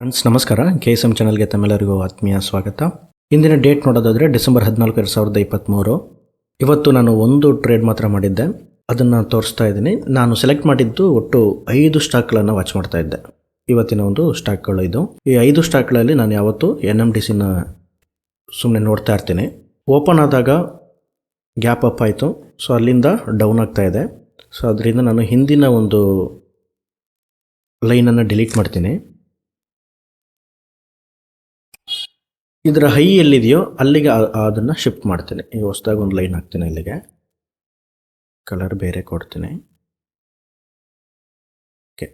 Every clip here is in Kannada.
ಫ್ರೆಂಡ್ಸ್, ನಮಸ್ಕಾರ. ಕೆ ಎಸ್ ಎಂ ಚಾನಲ್ಗೆ ತಮ್ಮೆಲ್ಲರಿಗೂ ಆತ್ಮೀಯ ಸ್ವಾಗತ. ಇಂದಿನ ಡೇಟ್ ನೋಡೋದಾದರೆ ಡಿಸೆಂಬರ್ ಹದಿನಾಲ್ಕು ಎರಡು ಸಾವಿರದ ಇಪ್ಪತ್ತ್ಮೂರು ಇವತ್ತು ನಾನು ಒಂದು ಟ್ರೇಡ್ ಮಾತ್ರ ಮಾಡಿದ್ದೆ. ಅದನ್ನು ತೋರಿಸ್ತಾ ಇದ್ದೀನಿ. ನಾನು ಸೆಲೆಕ್ಟ್ ಮಾಡಿದ್ದು ಒಟ್ಟು ಐದು ಸ್ಟಾಕ್ಗಳನ್ನು ವಾಚ್ ಮಾಡ್ತಾ ಇದ್ದೆ. ಇವತ್ತಿನ ಒಂದು ಸ್ಟಾಕ್ಗಳು ಇದು. ಈ ಐದು ಸ್ಟಾಕ್ಗಳಲ್ಲಿ ನಾನು ಯಾವತ್ತೂ ಎನ್ ಎಂ ಡಿ ಸಿನ ಸುಮ್ಮನೆ ನೋಡ್ತಾ ಇರ್ತೀನಿ. ಓಪನ್ ಆದಾಗ ಗ್ಯಾಪ್ ಅಪ್ ಆಯಿತು. ಸೊ, ಅಲ್ಲಿಂದ ಡೌನ್ ಆಗ್ತಾ ಇದೆ. ಸೊ, ಅದರಿಂದ ನಾನು ಹಿಂದಿನ ಒಂದು ಲೈನನ್ನು ಡಿಲೀಟ್ ಮಾಡ್ತೀನಿ. ಇದರ ಹೈ ಎಲ್ಲಿದೆಯೋ ಅಲ್ಲಿಗೆ ಅದನ್ನು ಶಿಫ್ಟ್ ಮಾಡ್ತೀನಿ. ಈಗ ಹೊಸದಾಗಿ ಒಂದು ಲೈನ್ ಹಾಕ್ತೀನಿ ಇಲ್ಲಿಗೆ. ಕಲರ್ ಬೇರೆ ಕೊಡ್ತೀನಿ. ಓಕೆ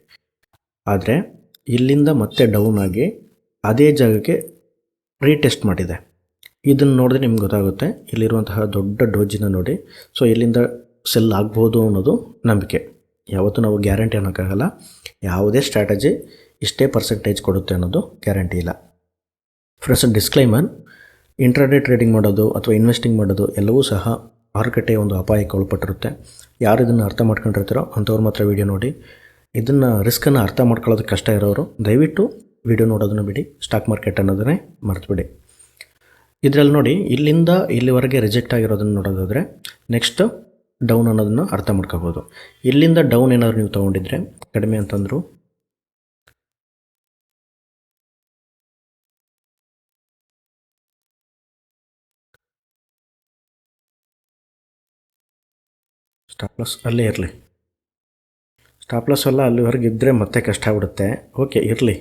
ಆದರೆ ಇಲ್ಲಿಂದ ಮತ್ತೆ ಡೌನ್ ಆಗಿ ಅದೇ ಜಾಗಕ್ಕೆ ರೀಟೆಸ್ಟ್ ಮಾಡಿದೆ. ಇದನ್ನು ನೋಡಿದ್ರೆ ನಿಮ್ಗೆ ಗೊತ್ತಾಗುತ್ತೆ, ಇಲ್ಲಿರುವಂತಹ ದೊಡ್ಡ ಡೋಜಿನ ನೋಡಿ. ಸೊ ಇಲ್ಲಿಂದ ಸೆಲ್ ಆಗ್ಬೋದು ಅನ್ನೋದು ನಂಬಿಕೆ. ಯಾವತ್ತೂ ನಾವು ಗ್ಯಾರಂಟಿ ಅನ್ನೋಕ್ಕಾಗಲ್ಲ. ಯಾವುದೇ ಸ್ಟ್ರಾಟಜಿ ಇಷ್ಟೇ ಪರ್ಸೆಂಟೇಜ್ ಕೊಡುತ್ತೆ ಅನ್ನೋದು ಗ್ಯಾರಂಟಿ ಇಲ್ಲ. ಫ್ರೆಂಡ್ಸ್ ಡಿಸ್ಕ್ಲೈಮರ್ ಇಂಟ್ರಾಡೇ ಟ್ರೇಡಿಂಗ್ ಮಾಡೋದು ಅಥವಾ ಇನ್ವೆಸ್ಟಿಂಗ್ ಮಾಡೋದು ಎಲ್ಲವೂ ಸಹ ಮಾರುಕಟ್ಟೆಯ ಒಂದು ಅಪಾಯಕ್ಕೆ ಒಳಪಟ್ಟಿರುತ್ತೆ. ಯಾರು ಇದನ್ನು ಅರ್ಥ ಮಾಡ್ಕೊಂಡಿರ್ತಾರೋ ಅಂಥವ್ರು ಮಾತ್ರ ವೀಡಿಯೋ ನೋಡಿ. ಇದನ್ನು ರಿಸ್ಕನ್ನು ಅರ್ಥ ಮಾಡ್ಕೊಳ್ಳೋದಕ್ಕೆ ಕಷ್ಟ ಇರೋರು, ದಯವಿಟ್ಟು ವೀಡಿಯೋ ನೋಡೋದನ್ನು ಬಿಡಿ ಸ್ಟಾಕ್ ಮಾರ್ಕೆಟ್ ಅನ್ನೋದನ್ನೇ ಮರೆತುಬಿಡಿ. ಇದರಲ್ಲಿ ನೋಡಿ, ಇಲ್ಲಿಂದ ಇಲ್ಲಿವರೆಗೆ ರಿಜೆಕ್ಟ್ ಆಗಿರೋದನ್ನು ನೋಡೋದಾದರೆ ನೆಕ್ಸ್ಟ್ ಡೌನ್ ಅನ್ನೋದನ್ನು ಅರ್ಥ ಮಾಡ್ಕೋಬೋದು. ಇಲ್ಲಿಂದ ಡೌನ್ ಏನಾದರೂ ನೀವು ತೊಗೊಂಡಿದ್ರೆ, ಕಡಿಮೆ ಅಂತಂದರು ಸ್ಟಾಪ್ ಲಾಸ್ ಅಲ್ಲೇ ಇರಲಿ. ಸ್ಟಾಪ್ ಲಾಸ್ ಎಲ್ಲ ಅಲ್ಲಿವರೆಗೆ ಇದ್ದರೆ ಮತ್ತೆ ಕಷ್ಟ ಆಗ್ಬಿಡುತ್ತೆ. ಓಕೆ, ಇರಲಿ.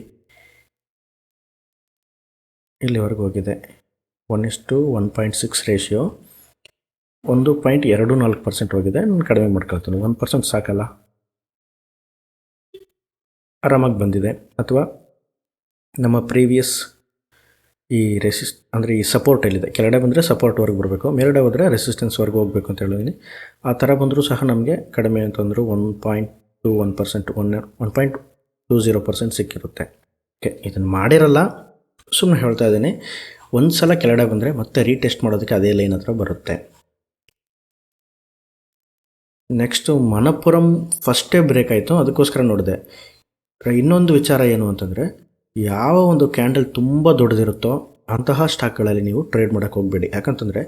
ಇಲ್ಲಿವರೆಗೆ ಹೋಗಿದೆ. ಒನ್ ಇಷ್ಟು ಒನ್ ಪಾಯಿಂಟ್ ಸಿಕ್ಸ್ ರೇಷಿಯೋ ಒಂದು ಪಾಯಿಂಟ್ ಎರಡು ನಾಲ್ಕು ಪರ್ಸೆಂಟ್ ಹೋಗಿದೆ. ನಾನು ಕಡಿಮೆ ಮಾಡ್ಕೊಳ್ತೀನಿ. ಒನ್ ಪರ್ಸೆಂಟ್ ಸಾಕಲ್ಲ. ಆರಾಮಾಗಿ ಬಂದಿದೆ. ಅಥವಾ ನಮ್ಮ ಪ್ರೀವಿಯಸ್ ಈ ರೆಸಿಸ್ಟ್ ಅಂದರೆ ಈ ಸಪೋರ್ಟ್ ಎಲ್ಲಿದೆ? ಕೆಳಗಡೆ ಬಂದರೆ ಸಪೋರ್ಟ್ವರೆಗೆ ಬರಬೇಕು, ಮೇಲ್ಗಡೆ ಹೋದರೆ ರೆಸಿಸ್ಟೆನ್ಸ್ವರೆಗೆ ಹೋಗಬೇಕು ಅಂತ ಹೇಳಿದ್ದೀನಿ ಆ ಥರ ಬಂದರೂ ಸಹ ನಮಗೆ ಕಡಿಮೆ ಅಂತಂದರೂ one point two one percent one one point two zero percent ಸಿಕ್ಕಿರುತ್ತೆ. Okay, ಇದನ್ನು ಮಾಡಿರಲ್ಲ ಸುಮ್ಮನೆ ಹೇಳ್ತಾ ಇದ್ದೀನಿ. ಒಂದು ಸಲ ಕೆಳಗಡೆ ಬಂದರೆ ಮತ್ತೆ ರೀಟೆಸ್ಟ್ ಮಾಡೋದಕ್ಕೆ ಅದೇ ಲೈನ್ ಹತ್ರ ಬರುತ್ತೆ. ನೆಕ್ಸ್ಟು ಮಣಪುರಂ ಫಸ್ಟೇ ಬ್ರೇಕ್ ಆಯಿತು, ಅದಕ್ಕೋಸ್ಕರ ನೋಡಿದೆ. ಇನ್ನೊಂದು ವಿಚಾರ ಏನು ಅಂತಂದರೆ ಯಾವ ಒಂದು ಕ್ಯಾಂಡಲ್ ತುಂಬ ದೊಡ್ಡದಿರುತ್ತೋ ಅಂತಹ ಸ್ಟಾಕ್ಗಳಲ್ಲಿ ನೀವು ಟ್ರೇಡ್ ಮಾಡೋಕೆ ಹೋಗಬೇಡಿ. ಯಾಕಂತಂದರೆ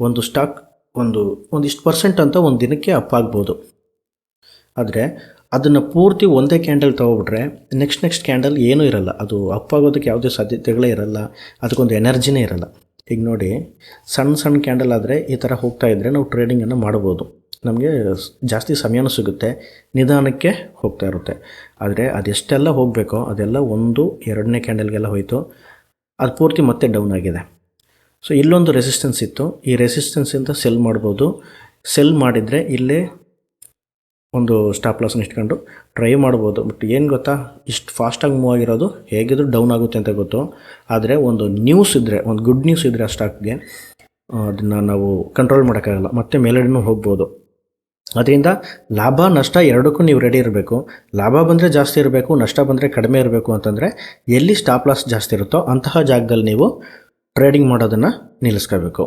ಒಂದು ಸ್ಟಾಕ್ ಒಂದು ಒಂದಿಷ್ಟು ಪರ್ಸೆಂಟ್ ಅಂತ ಒಂದು ದಿನಕ್ಕೆ ಅಪ್ ಆಗ್ಬೋದು. ಆದರೆ ಅದನ್ನು ಪೂರ್ತಿ ಒಂದೇ ಕ್ಯಾಂಡಲ್ ತೊಗೊಬಿಟ್ರೆ ನೆಕ್ಸ್ಟ್ ನೆಕ್ಸ್ಟ್ ಕ್ಯಾಂಡಲ್ ಏನೂ ಇರಲ್ಲ. ಅದು ಅಪ್ ಆಗೋದಕ್ಕೆ ಯಾವುದೇ ಸಾಧ್ಯತೆಗಳೇ ಇರಲ್ಲ. ಅದಕ್ಕೊಂದು ಎನರ್ಜಿನೇ ಇರಲ್ಲ. ಈಗ ನೋಡಿ, ಸಣ್ಣ ಸಣ್ಣ ಕ್ಯಾಂಡಲ್ ಆದರೆ ಈ ಥರ ಹೋಗ್ತಾ ಇದ್ದರೆ ನಾವು ಟ್ರೇಡಿಂಗನ್ನು ಮಾಡ್ಬೋದು. ನಮಗೆ ಜಾಸ್ತಿ ಸಮಯನೂ ಸಿಗುತ್ತೆ, ನಿಧಾನಕ್ಕೆ ಹೋಗ್ತಾ ಇರುತ್ತೆ. ಆದರೆ ಅದೆಷ್ಟೆಲ್ಲ ಹೋಗಬೇಕೋ, ಅದೆಲ್ಲ ಒಂದು, ಎರಡನೇ ಕ್ಯಾಂಡಲ್ಗೆಲ್ಲ ಹೋಯಿತು, ಅದು ಪೂರ್ತಿ ಮತ್ತೆ ಡೌನ್ ಆಗಿದೆ. ಸೊ ಇಲ್ಲೊಂದು ರೆಸಿಸ್ಟೆನ್ಸ್ ಇತ್ತು. ಈ ರೆಸಿಸ್ಟೆನ್ಸಿಂದ ಸೆಲ್ ಮಾಡ್ಬೋದು. ಸೆಲ್ ಮಾಡಿದರೆ ಇಲ್ಲೇ ಒಂದು ಸ್ಟಾಪ್ ಲಾಸ್ನ ಇಟ್ಕೊಂಡು ಟ್ರೈ ಮಾಡ್ಬೋದು. ಬಟ್ ಏನು ಗೊತ್ತಾ? ಇಷ್ಟು ಫಾಸ್ಟಾಗಿ ಮೂವ್ ಆಗಿರೋದು ಹೇಗಿದ್ರು ಡೌನ್ ಆಗುತ್ತೆ ಅಂತ ಗೊತ್ತು. ಆದರೆ ಒಂದು ನ್ಯೂಸ್ ಇದ್ದರೆ ಒಂದು ಗುಡ್ ನ್ಯೂಸ್ ಇದ್ದರೆ ಆ ಸ್ಟಾಕ್ಗೆ ಅದನ್ನು ನಾವು ಕಂಟ್ರೋಲ್ ಮಾಡೋಕ್ಕಾಗಲ್ಲ. ಮತ್ತೆ ಮೇಲ್ಗಡೆನೂ ಹೋಗ್ಬೋದು. ಅದರಿಂದ ಲಾಭ, ನಷ್ಟ ಎರಡಕ್ಕೂ ನೀವು ರೆಡಿ ಇರಬೇಕು. ಲಾಭ ಬಂದರೆ ಜಾಸ್ತಿ ಇರಬೇಕು, ನಷ್ಟ ಬಂದರೆ ಕಡಿಮೆ ಇರಬೇಕು ಅಂತಂದರೆ ಎಲ್ಲಿ ಸ್ಟಾಪ್ ಲಾಸ್ ಜಾಸ್ತಿ ಇರುತ್ತೋ ಅಂತಹ ಜಾಗದಲ್ಲಿ ನೀವು ಟ್ರೇಡಿಂಗ್ ಮಾಡೋದನ್ನು ನಿಲ್ಲಿಸ್ಕೋಬೇಕು.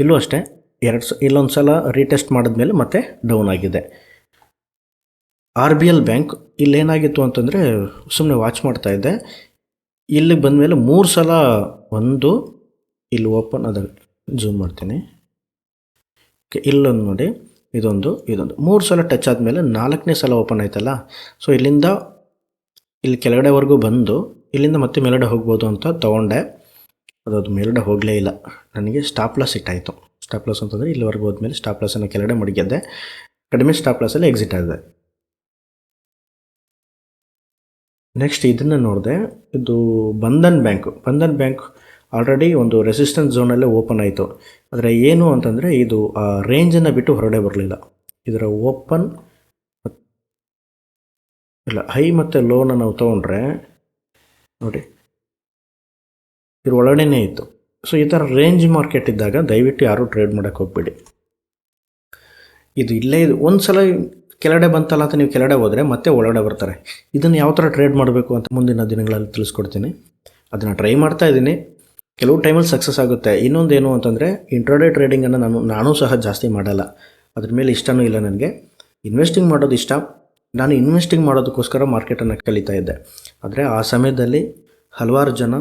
ಇಲ್ಲೂ ಅಷ್ಟೇ, ಎರಡು ಸ, ಇಲ್ಲೊಂದು ಸಲ ರೀಟೆಸ್ಟ್ ಮಾಡಿದ್ಮೇಲೆ ಮತ್ತೆ ಡೌನ್ ಆಗಿದೆ. ಆರ್ ಬಿ ಎಲ್ ಬ್ಯಾಂಕ್ ಇಲ್ಲೇನಾಗಿತ್ತು ಅಂತಂದರೆ ಸುಮ್ಮನೆ ವಾಚ್ ಮಾಡ್ತಾ ಇದ್ದೆ. ಇಲ್ಲಿ ಬಂದಮೇಲೆ ಮೂರು ಸಲ ಒಂದು, ಇಲ್ಲಿ ಓಪನ್ ಅದ ಜೂಮ್ ಮಾಡ್ತೀನಿ. ಓಕೆ, ಇಲ್ಲೊಂದು ನೋಡಿ. ಇದೊಂದು ಇದೊಂದು. ಮೂರು ಸಲ ಟಚ್ ಆದಮೇಲೆ ನಾಲ್ಕನೇ ಸಲ ಓಪನ್ ಆಯ್ತಲ್ಲ? ಸೊ ಇಲ್ಲಿಂದ ಇಲ್ಲಿ ಕೆಳಗಡೆವರೆಗೂ ಬಂದು, ಇಲ್ಲಿಂದ ಮತ್ತೆ ಮೇಲಡೆ ಹೋಗ್ಬೋದು ಅಂತ ತೊಗೊಂಡೆ. ಅದು ಮೇಲ್ಗಡೆ ಹೋಗಲೇ ಇಲ್ಲ. ನನಗೆ ಸ್ಟಾಪ್ ಲಾಸ್ ಇಟ್ಟಾಯಿತು ಸ್ಟಾಪ್ ಲಾಸ್ ಅಂತಂದರೆ ಇಲ್ಲಿವರೆಗೂ ಹೋದ್ಮೇಲೆ ಸ್ಟಾಪ್ ಲಾಸನ್ನು ಕೆಳಗಡೆ ಮಡಗಿದ್ದೆ. ಕಡಿಮೆ ಸ್ಟಾಪ್ ಲಾಸಲ್ಲಿ ಎಕ್ಸಿಟ್ ಆಗಿದೆ ನೆಕ್ಸ್ಟ್ ಇದನ್ನು ನೋಡಿದೆ. ಇದು Bandhan bank. Bandhan bank already ಒಂದು ರೆಸಿಸ್ಟೆನ್ಸ್ ಝೋನಲ್ಲೇ ಓಪನ್ ಆಯಿತು. ಆದರೆ ಏನು ಅಂತಂದರೆ ಇದು, ಆ ರೇಂಜನ್ನು ಬಿಟ್ಟು ಹೊರಗಡೆ ಬರಲಿಲ್ಲ. ಇದರ ಓಪನ್ ಇಲ್ಲ ಹೈ ಮತ್ತು ಲೋನ ನಾವು ತೊಗೊಂಡ್ರೆ, ನೋಡಿ, ಇದ್ರ ಒಳಗಡೆನೇ ಇತ್ತು. ಸೊ ಈ ಥರ ರೇಂಜ್ ಮಾರ್ಕೆಟ್ ಇದ್ದಾಗ ದಯವಿಟ್ಟು ಯಾರೂ ಟ್ರೇಡ್ ಮಾಡೋಕ್ಕೆ ಹೋಗ್ಬೇಡಿ. ಇದು ಇಲ್ಲೇ ಇದು ಒಂದು ಸಲ ಕೆಳಗಡೆ ಬಂತಲ್ಲ ಅಂತ ನೀವು ಕೆಳಗಡೆ ಹೋದರೆ ಮತ್ತೆ ಒಳಗಡೆ ಬರ್ತಾರೆ. ಇದನ್ನು ಯಾವ ಥರ ಟ್ರೇಡ್ ಮಾಡಬೇಕು ಅಂತ ಮುಂದಿನ ದಿನಗಳಲ್ಲಿ ತಿಳಿಸ್ಕೊಡ್ತೀನಿ. ಅದನ್ನು ಟ್ರೈ ಮಾಡ್ತಾ ಇದ್ದೀನಿ. ಕೆಲವು ಟೈಮಲ್ಲಿ ಸಕ್ಸಸ್ ಆಗುತ್ತೆ. ಇನ್ನೊಂದು ಏನು ಅಂತಂದರೆ ಇಂಟ್ರಾಡೇ ಟ್ರೇಡಿಂಗನ್ನು ನಾನು, ನಾನೂ ಸಹ ಜಾಸ್ತಿ ಮಾಡಲ್ಲ. ಅದ್ರ ಮೇಲೆ ಇಷ್ಟನೂ ಇಲ್ಲ ನನಗೆ. ಇನ್ವೆಸ್ಟಿಂಗ್ ಮಾಡೋದು ಇಷ್ಟ. ನಾನು ಇನ್ವೆಸ್ಟಿಂಗ್ ಮಾಡೋದಕ್ಕೋಸ್ಕರ ಮಾರ್ಕೆಟನ್ನು ಕಲಿತಾ ಇದ್ದೆ. ಆದರೆ ಆ ಸಮಯದಲ್ಲಿ ಹಲವಾರು ಜನ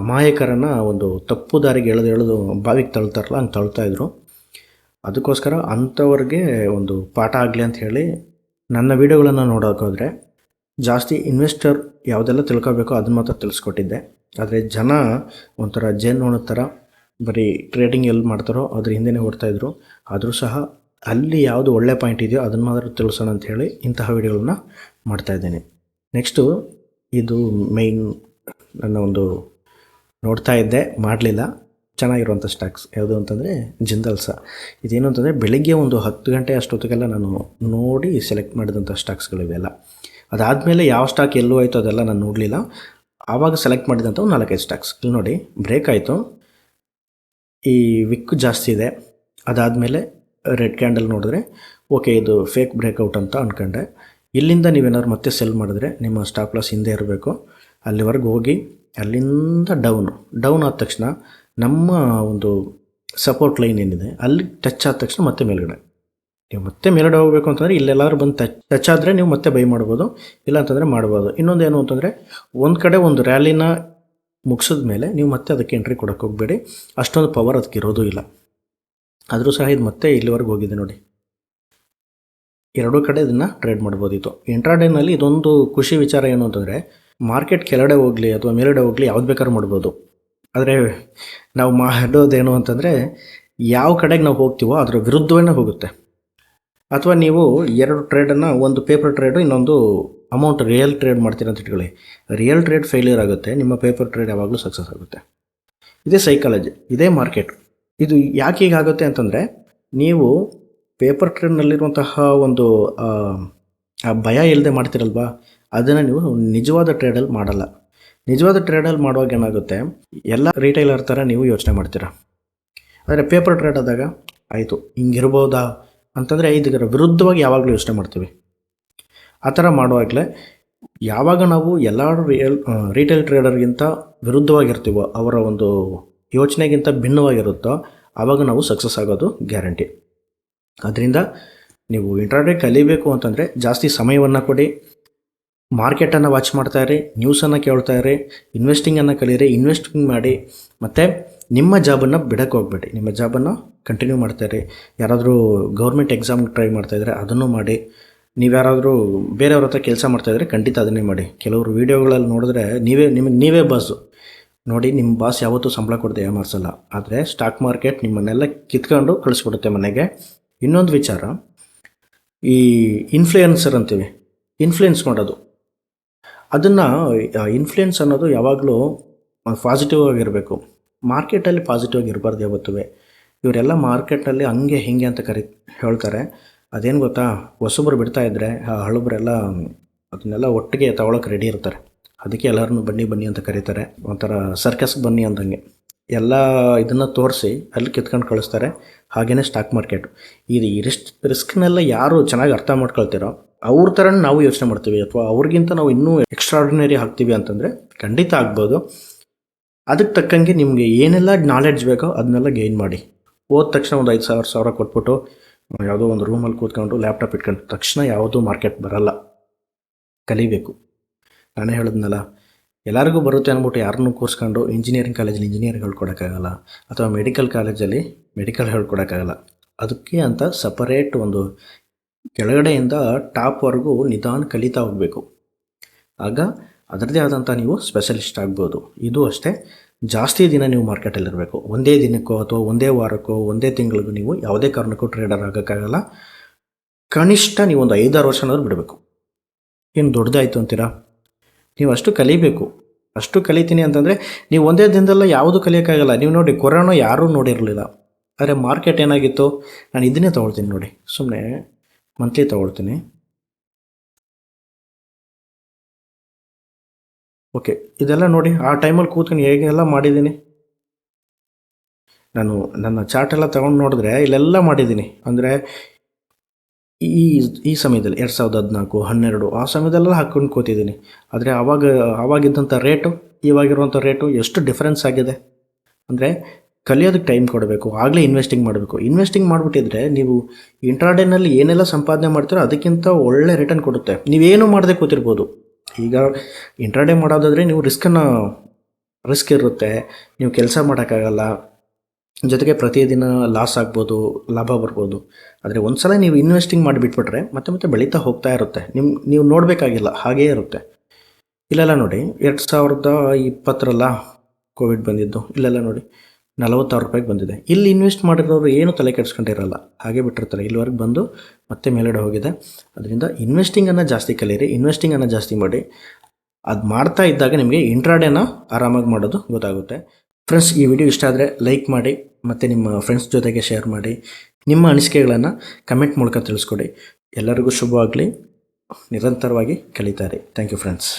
ಅಮಾಯಕರನ್ನು ಒಂದು ತಪ್ಪು ದಾರಿಗೆ ಎಳೆದು ಎಳೆದು ಬಾವಿಗೆ ತಳ್ತಾರಲ್ಲ, ಹಂಗೆ ತಳ್ತಾ ಇದ್ರು. ಅದಕ್ಕೋಸ್ಕರ ಅಂಥವ್ರಿಗೆ ಒಂದು ಪಾಠ ಆಗಲಿ ಅಂತ ಹೇಳಿ ನನ್ನ ವೀಡಿಯೋಗಳನ್ನು ನೋಡೋಕ್ಕೋದ್ರೆ ಜಾಸ್ತಿ ಇನ್ವೆಸ್ಟರ್ ಯಾವುದೆಲ್ಲ ತಿಳ್ಕೊಬೇಕೋ ಅದನ್ನ ಮಾತ್ರ ತಿಳಿಸ್ಕೊಟ್ಟಿದ್ದೆ. ಆದರೆ ಜನ ಒಂಥರ ಜೇನು ಥರ ಬರೀ ಟ್ರೇಡಿಂಗ್ ಎಲ್ಲಿ ಮಾಡ್ತಾರೋ ಅದ್ರ ಹಿಂದೆ ಓಡ್ತಾಯಿದ್ರು ಆದರೂ ಸಹ ಅಲ್ಲಿ ಯಾವುದು ಒಳ್ಳೆ ಪಾಯಿಂಟ್ ಇದೆಯೋ ಅದನ್ನು ಮಾತ್ರ ತಿಳಿಸೋಣ ಅಂತ ಹೇಳಿ ಇಂತಹ ವಿಡಿಯೋಗಳನ್ನ ಮಾಡ್ತಾಯಿದ್ದೇನೆ ನೆಕ್ಸ್ಟು ಇದು ಮೈನ್ ನನ್ನ ಒಂದು ನೋಡ್ತಾ ಇದ್ದೆ, ಮಾಡಲಿಲ್ಲ. ಚೆನ್ನಾಗಿರುವಂಥ ಸ್ಟಾಕ್ಸ್ ಯಾವುದು ಅಂತಂದರೆ ಜಿಂದಲ್ಸ ಇದೇನು ಅಂತಂದರೆ ಬೆಳಗ್ಗೆ ಒಂದು ಹತ್ತು ಗಂಟೆ ಅಷ್ಟೊತ್ತಿಗೆಲ್ಲ ನಾನು ನೋಡಿ ಸೆಲೆಕ್ಟ್ ಮಾಡಿದಂಥ ಸ್ಟಾಕ್ಸ್ಗಳಿವೆಲ್ಲ ಅದಾದಮೇಲೆ ಯಾವ ಸ್ಟಾಕ್ ಎಲ್ಲೂ ಆಯಿತು ಅದೆಲ್ಲ ನಾನು ನೋಡಲಿಲ್ಲ. ಆವಾಗ ಸೆಲೆಕ್ಟ್ ಮಾಡಿದಂಥ ಒಂದು ನಾಲ್ಕೈದು ಸ್ಟಾಕ್ಸ್ ಇಲ್ಲಿ ನೋಡಿ ಬ್ರೇಕ್ ಆಯಿತು. ಈ ವಿಕ್ ಜಾಸ್ತಿ ಇದೆ. ಅದಾದಮೇಲೆ ರೆಡ್ ಕ್ಯಾಂಡಲ್ ನೋಡಿದ್ರೆ ಓಕೆ ಇದು ಫೇಕ್ ಬ್ರೇಕ್ಔಟ್ ಅಂತ ಅಂದ್ಕೊಂಡೆ ಇಲ್ಲಿಂದ ನೀವೇನಾದ್ರು ಮತ್ತೆ ಸೆಲ್ ಮಾಡಿದ್ರೆ ನಿಮ್ಮ ಸ್ಟಾಪ್ ಲಾಸ್ ಹಿಂದೆ ಇರಬೇಕು. ಅಲ್ಲಿವರೆಗೆ ಹೋಗಿ, ಅಲ್ಲಿಂದ ಡೌನು ಡೌನ್ ಆದ ತಕ್ಷಣ ನಮ್ಮ ಒಂದು ಸಪೋರ್ಟ್ ಲೈನ್ ಏನಿದೆ, ಅಲ್ಲಿ ಟಚ್ ಆದ ತಕ್ಷಣ ಮತ್ತೆ ಮೇಲ್ಗಡೆ. ನೀವು ಮತ್ತೆ ಮೇಲ್ಗಡೆ ಹೋಗಬೇಕು ಅಂತಂದರೆ ಇಲ್ಲೆಲ್ಲಾದ್ರೂ ಬಂದು ಟಚ್ ಟಚ್ ಆದರೆ ನೀವು ಮತ್ತೆ ಬೈ ಮಾಡ್ಬೋದು, ಇಲ್ಲ ಅಂತಂದರೆ ಮಾಡ್ಬೋದು. ಇನ್ನೊಂದು ಏನು ಅಂತಂದರೆ ಒಂದು ಕಡೆ ಒಂದು ರ್ಯಾಲಿನ ಮುಗಿಸಿದ ಮೇಲೆ ನೀವು ಮತ್ತೆ ಅದಕ್ಕೆ ಎಂಟ್ರಿ ಕೊಡೋಕ್ಕೆ ಹೋಗಬೇಡಿ. ಅಷ್ಟೊಂದು ಪವರ್ ಅದಕ್ಕೆ ಇರೋದು ಇಲ್ಲ. ಆದರೂ ಸಹ ಇದು ಮತ್ತೆ ಇಲ್ಲಿವರೆಗೆ ಹೋಗಿದೆ ನೋಡಿ. ಎರಡೂ ಕಡೆ ಇದನ್ನು ಟ್ರೇಡ್ ಮಾಡ್ಬೋದಿತ್ತು. ಇಂಟ್ರಾಡೇನಲ್ಲಿ ಇದೊಂದು ಖುಷಿ ವಿಚಾರ ಏನು ಅಂತಂದರೆ ಮಾರ್ಕೆಟ್ ಕೆಳಗಡೆ ಹೋಗಲಿ ಅಥವಾ ಮೇಲ್ಗಡೆ ಹೋಗಲಿ ಯಾವ್ದು ಬೇಕಾದ್ರೂ ಮಾಡ್ಬೋದು. ಆದರೆ ನಾವು ಮಾಡೋದೇನು ಅಂತಂದರೆ ಯಾವ ಕಡೆಗೆ ನಾವು ಹೋಗ್ತೀವೋ ಅದರ ವಿರುದ್ಧವೇ ಹೋಗುತ್ತೆ. ಅಥವಾ ನೀವು ಎರಡು ಟ್ರೇಡನ್ನು ಒಂದು ಪೇಪರ್ ಟ್ರೇಡು ಇನ್ನೊಂದು ಅಮೌಂಟ್ ರಿಯಲ್ ಟ್ರೇಡ್ ಮಾಡ್ತೀರ ಅಂತ ಇಟ್ಕೊಳ್ಳಿ. ರಿಯಲ್ ಟ್ರೇಡ್ ಫೇಲ್ಯೂರ್ ಆಗುತ್ತೆ ನಿಮ್ಮ ಪೇಪರ್ ಟ್ರೇಡ್ ಯಾವಾಗಲೂ ಸಕ್ಸಸ್ ಆಗುತ್ತೆ. ಇದೇ ಸೈಕಾಲಜಿ ಇದೇ ಮಾರ್ಕೆಟ್ ಇದು ಯಾಕೆ ಹೀಗಾಗುತ್ತೆ ಅಂತಂದರೆ ನೀವು ಪೇಪರ್ ಟ್ರೇಡ್ನಲ್ಲಿರುವಂತಹ ಒಂದು ಆ, ಭಯ ಇಲ್ಲದೆ ಮಾಡ್ತಿರಲ್ವಾ? ಅದನ್ನು ನೀವು ನಿಜವಾದ ಟ್ರೇಡಲ್ಲಿ ಮಾಡಲ್ಲ. ನಿಜವಾದ ಟ್ರೇಡಲ್ಲಿ ಮಾಡುವಾಗ ಏನಾಗುತ್ತೆ? ಎಲ್ಲ ರಿಟೈಲರ್ ಥರ ನೀವು ಯೋಚನೆ ಮಾಡ್ತೀರಾ. ಆದರೆ ಪೇಪರ್ ಟ್ರೇಡ್ ಆದಾಗ ಆಯಿತು ಹಿಂಗಿರ್ಬೋದಾ? ಅಂತಂದರೆ ಇದರ ವಿರುದ್ಧವಾಗಿ ಯಾವಾಗಲೂ ಯೋಚನೆ ಮಾಡ್ತೀವಿ. ಆ ಥರ ಮಾಡುವಾಗಲೇ ಯಾವಾಗ ನಾವು ಎಲ್ಲ ರಿಯಲ್ ರಿಟೇಲ್ ಟ್ರೇಡರ್ಗಿಂತ ವಿರುದ್ಧವಾಗಿರ್ತೀವೋ ಅವರ ಒಂದು ಯೋಚನೆಗಿಂತ ಭಿನ್ನವಾಗಿರುತ್ತೋ ಆವಾಗ ನಾವು ಸಕ್ಸಸ್ ಆಗೋದು ಗ್ಯಾರಂಟಿ ಅದರಿಂದ ನೀವು ಇಂಟ್ರಾಡೇ ಕಲಿಬೇಕು ಅಂತಂದರೆ ಜಾಸ್ತಿ ಸಮಯವನ್ನು ಕೊಡಿ ಮಾರ್ಕೆಟನ್ನು ವಾಚ್ ಮಾಡ್ತಾ ಇರಿ ನ್ಯೂಸನ್ನು ಕೇಳ್ತಾ ಇರಿ ಇನ್ವೆಸ್ಟಿಂಗನ್ನು ಕಲೀರಿ ಇನ್ವೆಸ್ಟಿಂಗ್ ಮಾಡಿ, ಮತ್ತು ನಿಮ್ಮ ಜಾಬನ್ನು ಬಿಡಕ್ಕೆ ಹೋಗ್ಬೇಡಿ. ನಿಮ್ಮ ಜಾಬನ್ನು ಕಂಟಿನ್ಯೂ ಮಾಡ್ತಾ ಇರಿ. ಯಾರಾದರೂ ಗೌರ್ಮೆಂಟ್ ಎಕ್ಸಾಮ್ಗೆ ಟ್ರೈ ಮಾಡ್ತಾಯಿದ್ರೆ ಅದನ್ನು ಮಾಡಿ. ನೀವು ಯಾರಾದರೂ ಬೇರೆಯವ್ರ ಹತ್ರ ಕೆಲಸ ಮಾಡ್ತಾಯಿದ್ರೆ ಖಂಡಿತ ಅದನ್ನೇ ಮಾಡಿ. ಕೆಲವರು ವೀಡಿಯೋಗಳಲ್ಲಿ ನೋಡಿದ್ರೆ ನೀವೇ ನಿಮಗೆ ನೀವೇ ಬಾಸು ನೋಡಿ ನಿಮ್ಮ ಬಾಸ್ ಯಾವತ್ತೂ ಸಂಬಳ ಕೊಡದೆ ಏಮಾರಿಸಲ್ಲ ಆದರೆ ಸ್ಟಾಕ್ ಮಾರ್ಕೆಟ್ ನಿಮ್ಮನ್ನೆಲ್ಲ ಕಿತ್ಕೊಂಡು ಕಳಿಸ್ಬಿಡುತ್ತೆ ಮನೆಗೆ. ಇನ್ನೊಂದು ವಿಚಾರ, ಈ ಇನ್ಫ್ಲೂಯೆನ್ಸರ್ ಅಂತೀವಿ. ಇನ್ಫ್ಲೂಯೆನ್ಸ್ ಮಾಡೋದು. ಅದನ್ನು ಇನ್ಫ್ಲೂಯೆನ್ಸ್ ಅನ್ನೋದು ಯಾವಾಗಲೂ ಪಾಸಿಟಿವ್ ಆಗಿರಬೇಕು. ಮಾರ್ಕೆಟಲ್ಲಿ ಪಾಸಿಟಿವ್ ಆಗಿ ಇರಬಾರ್ದು ಯಾವತ್ತೂ ಇವರೆಲ್ಲ ಮಾರ್ಕೆಟಲ್ಲಿ ಹಂಗೆ ಹಿಂಗೆ ಅಂತ ಕರಿ, ಹೇಳ್ತಾರೆ. ಅದೇನು ಗೊತ್ತಾ, ಹೊಸಬ್ರು ಬಿಡ್ತಾ ಇದ್ದರೆ ಆ ಹಳಬ್ರೆಲ್ಲ, ಅದನ್ನೆಲ್ಲ ಒಟ್ಟಿಗೆ ತಗೊಳಕ್ಕೆ ರೆಡಿ ಇರ್ತಾರೆ. ಅದಕ್ಕೆ ಎಲ್ಲರನ್ನೂ ಬನ್ನಿ ಬನ್ನಿ ಅಂತ ಕರೀತಾರೆ. ಒಂಥರ ಸರ್ಕಸ್ ಬನ್ನಿ ಅಂದಂಗೆ. ಎಲ್ಲ ಇದನ್ನು ತೋರಿಸಿ ಅಲ್ಲಿ ಕಿತ್ಕೊಂಡು ಕಳಿಸ್ತಾರೆ. ಹಾಗೆಯೇ ಸ್ಟಾಕ್ ಮಾರ್ಕೆಟ್ ಇದು ಈ ರಿಸ್ಕ್ ರಿಸ್ಕ್ನೆಲ್ಲ ಯಾರು ಚೆನ್ನಾಗಿ ಅರ್ಥ ಮಾಡ್ಕೊಳ್ತೀರೋ, ಅವ್ರ ಥರ ನಾವು ಯೋಚನೆ ಮಾಡ್ತೀವಿ. ಅಥವಾ ಅವ್ರಿಗಿಂತ ನಾವು ಇನ್ನೂ ಎಕ್ಸ್ಟ್ರಾರ್ಡಿನರಿ ಹಾಕ್ತೀವಿ ಅಂತಂದರೆ ಖಂಡಿತ ಆಗ್ಬೋದು. ಅದಕ್ಕೆ ತಕ್ಕಂಗೆ ನಿಮಗೆ ಏನೆಲ್ಲ ನಾಲೆಡ್ಜ್ ಬೇಕೋ ಅದನ್ನೆಲ್ಲ ಗೈನ್ ಮಾಡಿ. ಹೋದ ತಕ್ಷಣ ಒಂದು ಐದು ಸಾವಿರ ಸಾವಿರ ಕೊಟ್ಬಿಟ್ಟು ಯಾವುದೋ ಒಂದು ರೂಮಲ್ಲಿ ಕೂತ್ಕೊಂಡು ಲ್ಯಾಪ್ಟಾಪ್ ಇಟ್ಕೊಂಡು ತಕ್ಷಣ ಯಾವುದೂ ಮಾರ್ಕೆಟ್ ಬರಲ್ಲ. ಕಲಿಬೇಕು. ನಾನೇ ಹೇಳಿದ್ನಲ್ಲ, ಎಲ್ಲರಿಗೂ ಬರುತ್ತೆ ಅಂದ್ಬಿಟ್ಟು ಯಾರನ್ನೂ ಕೂರಿಸ್ಕೊಂಡು ಇಂಜಿನಿಯರಿಂಗ್ ಕಾಲೇಜಲ್ಲಿ ಇಂಜಿನಿಯರಿಂಗ್ ಹೇಳ್ಕೊಡೋಕ್ಕಾಗಲ್ಲ ಅಥವಾ ಮೆಡಿಕಲ್ ಕಾಲೇಜಲ್ಲಿ ಮೆಡಿಕಲ್ ಹೇಳ್ಕೊಡೋಕ್ಕಾಗಲ್ಲ ಅದಕ್ಕೆ ಅಂತ ಸಪರೇಟ್ ಒಂದು ಕೆಳಗಡೆಯಿಂದ ಟಾಪ್ವರೆಗೂ ನಿಧಾನ ಕಲಿತಾ ಹೋಗಬೇಕು. ಆಗ ಅದರದ್ದೇ ಆದಂಥ ನೀವು ಸ್ಪೆಷಲಿಸ್ಟ್ ಆಗ್ಬೋದು. ಇದು ಅಷ್ಟೇ. ಜಾಸ್ತಿ ದಿನ ನೀವು ಮಾರ್ಕೆಟಲ್ಲಿರಬೇಕು ಒಂದೇ ದಿನಕ್ಕೋ ಅಥವಾ ಒಂದೇ ವಾರಕ್ಕೋ, ಒಂದೇ ತಿಂಗಳಿಗೂ ನೀವು ಯಾವುದೇ ಕಾರಣಕ್ಕೂ ಟ್ರೇಡರ್ ಆಗೋಕ್ಕಾಗಲ್ಲ. ಕನಿಷ್ಠ ನೀವು ಒಂದು ಐದಾರು ವರ್ಷನಾದ್ರೂ ಬಿಡಬೇಕು. ಏನು ದೊಡ್ಡದಾಯಿತು ಅಂತೀರಾ? ನೀವು ಅಷ್ಟು ಕಲಿಬೇಕು. ಅಷ್ಟು ಕಲಿತೀನಿ ಅಂತಂದರೆ ನೀವು ಒಂದೇ ದಿನದಲ್ಲ ಯಾವುದು ಕಲಿಯೋಕ್ಕಾಗಲ್ಲ. ನೀವು ನೋಡಿ, ಕೊರೋನಾ ಯಾರೂ ನೋಡಿರಲಿಲ್ಲ. ಆದರೆ ಮಾರ್ಕೆಟ್ ಏನಾಗಿತ್ತು? ನಾನು ಇದನ್ನೇ ತೊಗೊಳ್ತೀನಿ ನೋಡಿ. ಸುಮ್ಮನೆ ಮಂತ್ಲಿ ತೊಗೊಳ್ತೀನಿ. ಓಕೆ ಇದೆಲ್ಲ ನೋಡಿ, ಆ ಟೈಮಲ್ಲಿ ಕೂತ್ಕೊಂಡು ಹೇಗೆಲ್ಲ ಮಾಡಿದ್ದೀನಿ. ನಾನು ನನ್ನ ಚಾರ್ಟ್ ಎಲ್ಲ ತೊಗೊಂಡು ನೋಡಿದ್ರೆ ಇಲ್ಲೆಲ್ಲ ಮಾಡಿದ್ದೀನಿ. ಅಂದರೆ ಈ ಈ ಸಮಯದಲ್ಲಿ ಎರಡು ಸಾವಿರದ ಹದಿನಾಲ್ಕು, ಹನ್ನೆರಡು, ಆ ಸಮಯದಲ್ಲೆಲ್ಲ ಹಾಕ್ಕೊಂಡು ಕೂತಿದ್ದೀನಿ. ಆದರೆ ಆವಾಗ ಆವಾಗಿದ್ದಂಥ ರೇಟು ಇವಾಗಿರುವಂಥ ರೇಟು ಎಷ್ಟು ಡಿಫ್ರೆನ್ಸ್ ಆಗಿದೆ? ಅಂದರೆ ಕಲಿಯೋದಕ್ಕೆ ಟೈಮ್ ಕೊಡಬೇಕು, ಆಗಲೇ ಇನ್ವೆಸ್ಟಿಂಗ್ ಮಾಡಬೇಕು. ಇನ್ವೆಸ್ಟಿಂಗ್ ಮಾಡಿಬಿಟ್ಟಿದ್ರೆ ನೀವು ಇಂಟ್ರಾಡೇನಲ್ಲಿ ಏನೆಲ್ಲ ಸಂಪಾದನೆ ಮಾಡ್ತೀರೋ ಅದಕ್ಕಿಂತ ಒಳ್ಳೆ ರಿಟರ್ನ್ ಕೊಡುತ್ತೆ. ನೀವೇನು ಮಾಡದೆ ಕೂತಿರ್ಬೋದು. ಈಗ ಇಂಟ್ರಾಡೇ ಮಾಡೋದಾದರೆ ನೀವು ರಿಸ್ಕನ್ನು ರಿಸ್ಕ್ ಇರುತ್ತೆ. ನೀವು ಕೆಲಸ ಮಾಡೋಕ್ಕಾಗಲ್ಲ. ಜೊತೆಗೆ ಪ್ರತಿದಿನ ಲಾಸ್ ಆಗ್ಬೋದು, ಲಾಭ ಬರ್ಬೋದು. ಆದರೆ ಒಂದು ಸಲ ನೀವು ಇನ್ವೆಸ್ಟಿಂಗ್ ಮಾಡಿಬಿಟ್ಬಿಟ್ರೆ ಮತ್ತೆ ಮತ್ತೆ ಬೆಳೀತಾ ಹೋಗ್ತಾ ಇರುತ್ತೆ. ನಿಮ್ಮ ನೀವು ನೋಡಬೇಕಾಗಿಲ್ಲ, ಹಾಗೇ ಇರುತ್ತೆ. ಇಲ್ಲೆಲ್ಲ ನೋಡಿ, ಎರಡು ಸಾವಿರದ ಇಪ್ಪತ್ತರಲ್ಲ ಕೋವಿಡ್ ಬಂದಿದ್ದು. ಇಲ್ಲೆಲ್ಲ ನೋಡಿ. ನಲವತ್ತಾರು ರೂಪಾಯಿಗೆ ಬಂದಿದೆ. ಇಲ್ಲಿ ಇನ್ವೆಸ್ಟ್ ಮಾಡಿರೋರು ಏನು ತಲೆ ಕೆಡಿಸ್ಕೊಂಡಿರಲ್ಲ. ಹಾಗೆ ಬಿಟ್ಟಿರ್ತಾರೆ. ಇಲ್ಲಿವರೆಗೆ ಬಂದು ಮತ್ತೆ ಮೇಲೆಡೆ ಹೋಗಿದೆ. ಅದರಿಂದ ಇನ್ವೆಸ್ಟಿಂಗನ್ನು ಜಾಸ್ತಿ ಕಲಿಯಿರಿ ಇನ್ವೆಸ್ಟಿಂಗನ್ನು ಜಾಸ್ತಿ ಮಾಡಿ. ಅದು ಮಾಡ್ತಾ ಇದ್ದಾಗ ನಿಮಗೆ ಇಂಟ್ರಾಡೇನ ಆರಾಮಾಗಿ ಮಾಡೋದು ಗೊತ್ತಾಗುತ್ತೆ. ಫ್ರೆಂಡ್ಸ್ ಈ ವಿಡಿಯೋ ಇಷ್ಟ ಆದರೆ ಲೈಕ್ ಮಾಡಿ, ಮತ್ತು ನಿಮ್ಮ ಫ್ರೆಂಡ್ಸ್ ಜೊತೆಗೆ ಶೇರ್ ಮಾಡಿ, ನಿಮ್ಮ ಅನಿಸಿಕೆಗಳನ್ನು ಕಮೆಂಟ್ ಮೂಲಕ ತಿಳಿಸ್ಕೊಡಿ. ಎಲ್ಲರಿಗೂ ಶುಭವಾಗಲಿ. ನಿರಂತರವಾಗಿ ಕಲಿತಾರೆ ಥ್ಯಾಂಕ್ ಯು ಫ್ರೆಂಡ್ಸ್